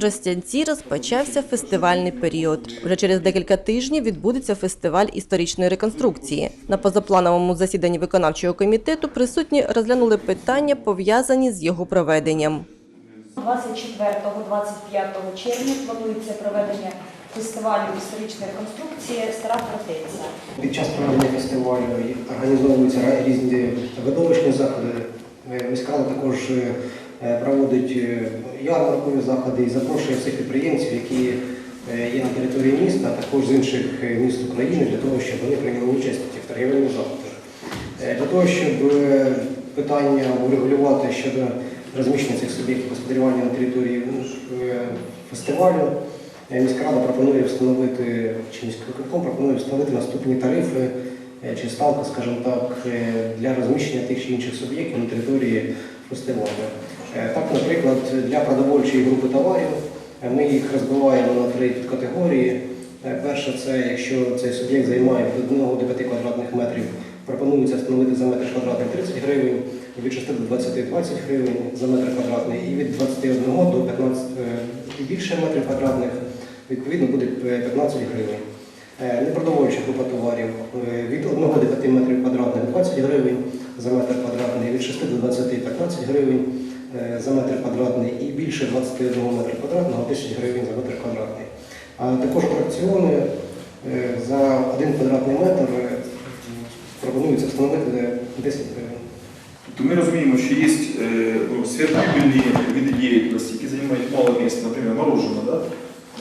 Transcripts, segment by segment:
Тростянці розпочався фестивальний період. Вже через декілька тижнів відбудеться фестиваль історичної реконструкції. На позаплановому засіданні виконавчого комітету присутні розглянули питання, пов'язані з його проведенням. 24-25 червня планується проведення фестивалю історичної реконструкції Стара фортеця. Під час проведення фестивалю організовуються різні видовищні заходи. Е, Міська також е, проводить е, ярмаркові заходи і запрошує всіх підприємців, які е, є на території міста, а також з інших е, міст України, для того, щоб вони прийняли участь в торгівельних заходах. Е, Для того, щоб питання урегулювати щодо розміщення цих суб'єктів господарювання на території е, фестивалю, е, міська рада пропонує встановити, чи міський пропонує встановити наступні тарифи чи ставки, скажімо так, для розміщення тих чи інших суб'єктів на території фестивалю. Е, Так, наприклад, для продовольчої групи товарів е, ми їх розбиваємо на три підкатегорії. Е, Перше, це якщо цей суб'єкт займає від 1 до 5 квадратних метрів, пропонується встановити за метр квадратний 30 гривень, від 6 до 20 – 20 гривень за метр квадратний, і від 21 до 15 е, і більше метрів квадратних відповідно буде е, 15 гривень. Непродовольча група товарів від 1 до 5 метрів квадратних 20 гривень за метр квадратний, від 6 до 20 – 15 гривень за метр квадратний і більше 21 метра квадратного 10 гривень за метр квадратний. А також атракціони е, за 1 квадратний метр е, пропонується встановити 10 гривень. То мы разумеем, что есть э, ну, сверхприбыльные виды деятельности, які займають мало місця, наприклад, мороженое, да?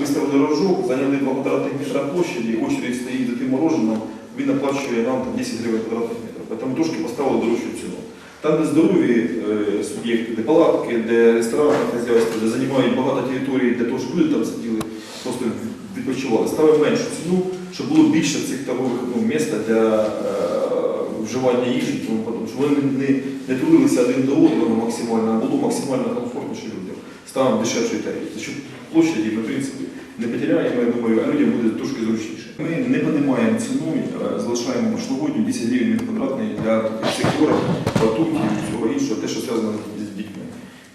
Виставили рожок, зайняли 2 квадратних метра площади, очередь стоїть за тим мороженим, він оплачує нам там, 10 гривень квадратних метрів. Тому трошки поставили дорожчу ціну. Там, де здорові е, суб'єкти, де палатки, де ресторанне хазяйство, де займають багато територій для того, щоб люди там сиділи, просто відпочивали, ставимо меншу ціну, щоб було більше цих торгових ну, міста для е, вживання їжі, тому подобне, щоб вони не, не тулилися один до одного максимально, а було максимально комфортніше людям. Ставимо дешевші тарифи. За що площаді ми, в принципі, не потеряємо, я думаю, а людям буде трошки зручніше. Ми не піднімаємо ціну, е, залишаємо прошлогодню 10 гривень квадратний для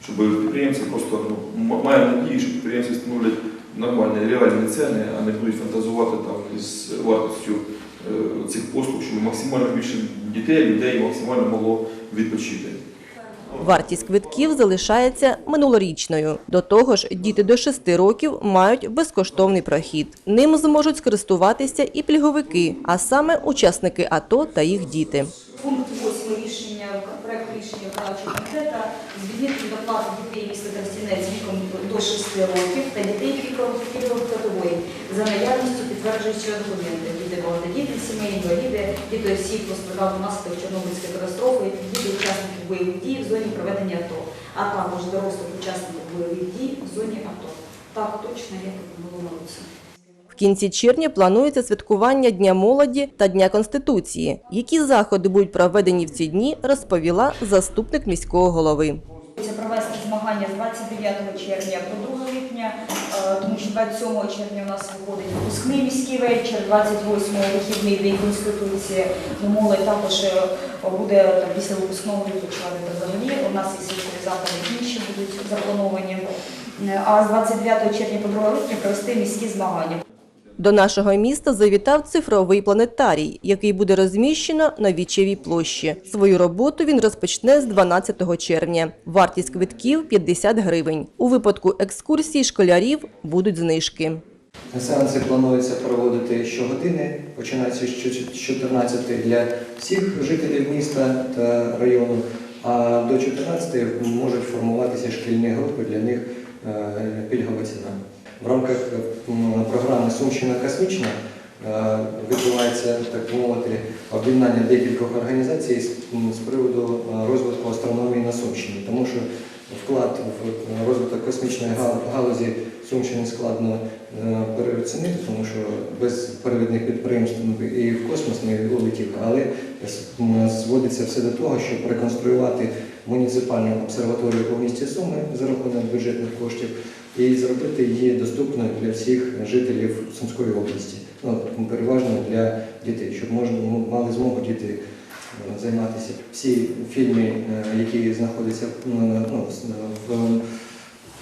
Щоб підприємці просто ну, маємо надію, що підприємці встановлять нормальні реальні ціни, а не будуть фантазувати там із вартістю е, цих послуг, щоб максимально більше дітей, людей максимально могло відпочити. Вартість квитків залишається минулорічною. До того ж, діти до 6 років мають безкоштовний прохід. Ним зможуть скористуватися і пільговики, а саме учасники АТО та їх діти. Пункт 8 рішення, проект рішення виконавчого комітету звільнити доплати дітей міста Тростянець віком до 6 років та дітей пільгових категорій за наявністю підтверджуючого документів. Діти багатодітні сімей, інваліди, діти осіб постраждали внаслідок Чорнобильської катастрофи, діти учасників бойових дій в зоні проведення АТО, а також дорослих учасників бойових дій в зоні АТО. Так точно, як і минулому році. В кінці червня планується святкування Дня молоді та Дня Конституції. Які заходи будуть проведені в ці дні, розповіла заступник міського голови. Це провести змагання з 29 червня по 2 липня, е, тому що 27 червня у нас виходить випускний міський вечір, 28 вихідний день Конституції. Ну, молодь також е, буде там, після випускного відпочивати взагалі. У нас і святкові заходи інші будуть заплановані. Е, А з 29 червня по 2 липня провести міські змагання. До нашого міста завітав цифровий планетарій, який буде розміщено на Вічевій площі. Свою роботу він розпочне з 12 червня. Вартість квитків – 50 гривень. У випадку екскурсії школярів будуть знижки. Сеанси планується проводити щогодини, починаючи з 14 для всіх жителів міста та району, а до 14 можуть формуватися шкільні групи, для них е, пільгова ціна. В рамках програми Сумщина космічна е, відбувається, так мовити, об'єднання декількох організацій з, приводу е, розвитку астрономії на Сумщині, тому що вклад в розвиток космічної галузі Сумщини складно е, переоцінити, тому що без перевідних підприємств і в космос не вилетів, але зводиться все до того, щоб реконструювати муніципальну обсерваторію по місті Суми за рахунок бюджетних коштів і зробити її доступною для всіх жителів Сумської області, ну, переважно для дітей, щоб можна мали змогу діти е, займатися. Всі фільми, е, які знаходяться ну, ну, в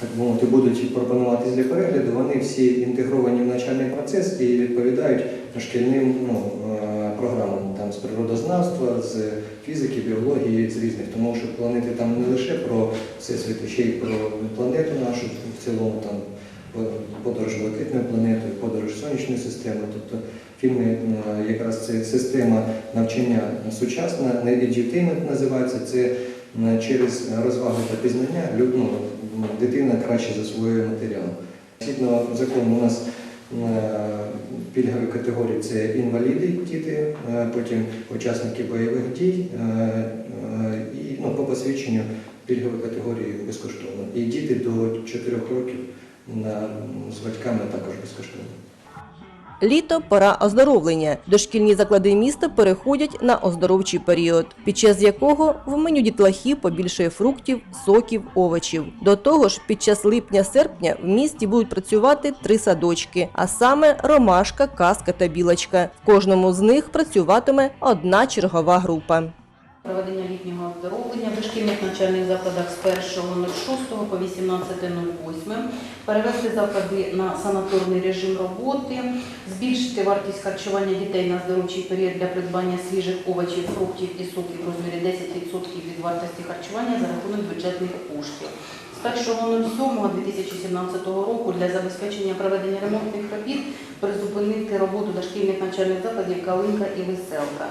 так мовити, будуть пропонуватись для перегляду, вони всі інтегровані в навчальний процес і відповідають шкільним ну, е, програмам з природознавства, з фізики, біології, з різних. Тому що планети там не лише про всесвіт, а ще й про планету нашу в цілому, там подорож блакитною планетою, подорож сонячної системи. Тобто фільми е, якраз це система навчання сучасна, не називається. Це е, через розвагу та пізнання ну, дитина краще засвоює матеріал. Згідно закону у нас пільгові категорії це інваліди, діти, е, потім учасники бойових дій е, е, і ну, по посвідченню пільгові категорії безкоштовно. І діти до 4 років з батьками також безкоштовно. Літо пора оздоровлення. Дошкільні заклади міста переходять на оздоровчий період, під час якого в меню дітлахів побільшає фруктів, соків, овочів. До того ж, під час липня-серпня в місті будуть працювати три садочки, а саме ромашка, казка та білочка. В кожному з них працюватиме одна чергова група. Проведення літнього оздоровлення в дошкільних навчальних закладах з 1.06 по 18.08, перевести заклади на санаторний режим роботи, збільшити вартість харчування дітей на здоровчий період для придбання свіжих овочів, фруктів і соків в розмірі 10% від вартості харчування за рахунок бюджетних коштів. З 1.07.2017 року для забезпечення проведення ремонтних робіт призупинити роботу дошкільних навчальних закладів Калинка і Веселка.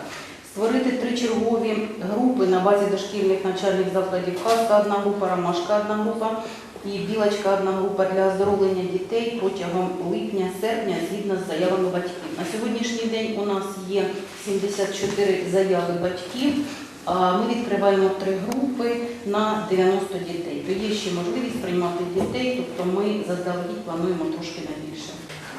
Створити три чергові групи на базі дошкільних навчальних закладів «Казка» – одна група, «Ромашка» – одна група і «Білочка» – одна група для оздоровлення дітей протягом липня-серпня згідно з заявами батьків. На сьогоднішній день у нас є 74 заяви батьків. Ми відкриваємо три групи на 90 дітей. То є ще можливість приймати дітей, тобто ми заздалегідь плануємо трошки на більше.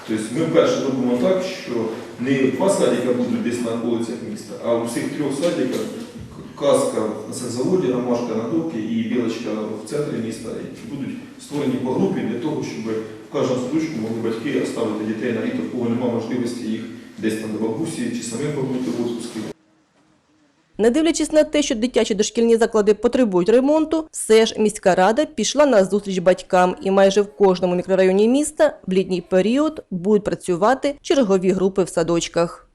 Тобто ми вперше робимо так, що не два садика будуть десь на околицях міста, а у всіх трьох садиках казка на садзаводі, ромашка на докі і білочка в центрі міста будуть створені по групі для того, щоб в кожному садочку могли батьки оставити дітей на літо, в кого немає можливості їх десь до бабусі чи самим побути в відпустки. Не дивлячись на те, що дитячі дошкільні заклади потребують ремонту, все ж міська рада пішла на зустріч батькам, і майже в кожному мікрорайоні міста в літній період будуть працювати чергові групи в садочках.